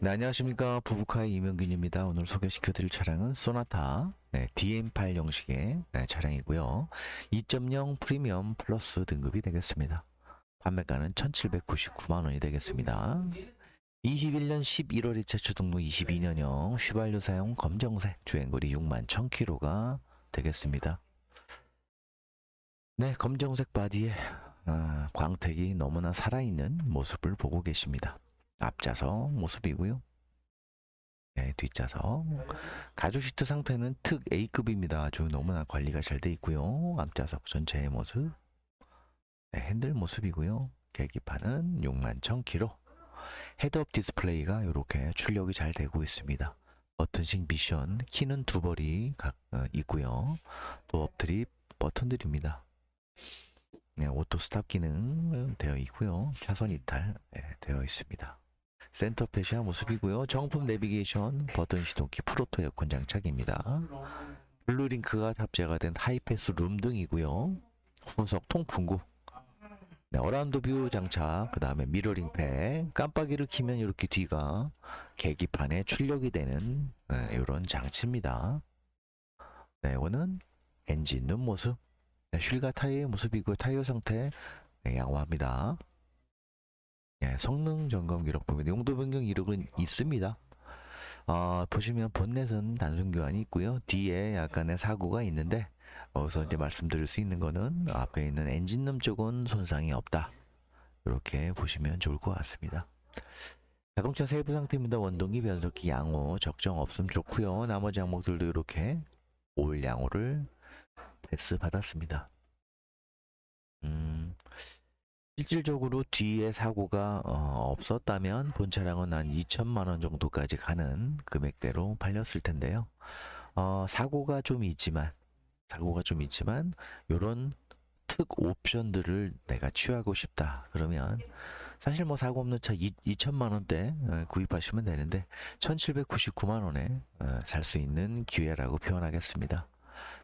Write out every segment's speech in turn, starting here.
네, 안녕하십니까. 부부카의 이명균입니다. 오늘 소개시켜 드릴 차량은 소나타 네, DM8 형식의 네, 차량이고요. 2.0 프리미엄 플러스 등급이 되겠습니다. 판매가는 1,799만 원이 되겠습니다. 21년 11월에 최초 등록 22년형 휘발유 사용 검정색 주행거리 6만 1000km가 되겠습니다. 네, 검정색 바디에 아, 광택이 너무나 살아있는 모습을 보고 계십니다. 앞좌석 모습이고요. 네, 뒷좌석. 가죽 시트 상태는 특 A급입니다. 아주 너무나 관리가 잘 돼 있고요. 앞좌석 전체의 모습. 네, 핸들 모습이고요. 계기판은 6만 1000km. 헤드업 디스플레이가 이렇게 출력이 잘 되고 있습니다. 버튼식 미션 키는 두 벌이 각, 어, 있고요. 도어 트립 버튼들입니다. 네, 오토 스탑 기능 되어 있고요. 차선 이탈 네, 되어 있습니다. 센터 페시아 모습이고요. 정품 내비게이션 버튼 시동키 프로토 에어컨 장착입니다. 블루링크가 탑재가 된 하이패스 룸 등이고요. 후석 통풍구 네, 어라운드 뷰 장착, 그 다음에 미러링 팩, 깜빡이를 키면 이렇게 뒤가 계기판에 출력이 되는 이런 장치입니다. 네, 이거는 엔진 룸 모습, 네, 휠과 타이어의 모습이고 타이어 상태 네, 양호합니다. 예, 성능 점검 기록 보면 용도 변경 이력은 있습니다. 어, 보시면 본넷은 단순 교환이 있고요. 뒤에 약간의 사고가 있는데 어서 이제 말씀드릴 수 있는 거는 앞에 있는 엔진룸 쪽은 손상이 없다. 이렇게 보시면 좋을 것 같습니다. 자동차 세부 상태입니다. 원동기, 변속기, 양호, 적정 없음 좋고요. 나머지 항목들도 이렇게 올 양호를 패스 받았습니다. 음, 실질적으로 뒤에 사고가 어, 없었다면 본 차량은 한 2천만 원 정도까지 가는 금액대로 팔렸을 텐데요. 어, 사고가 좀 있지만 사고가 좀 있지만 이런 특 옵션들을 내가 취하고 싶다 그러면 사실 뭐 사고 없는 차 2, 2천만 원대 어, 구입하시면 되는데 1,799만 원에 어, 살수 있는 기회라고 표현하겠습니다.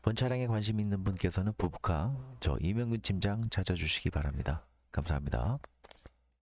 본 차량에 관심 있는 분께서는 부부카 저 이명근 팀장 찾아주시기 바랍니다. 감사합니다.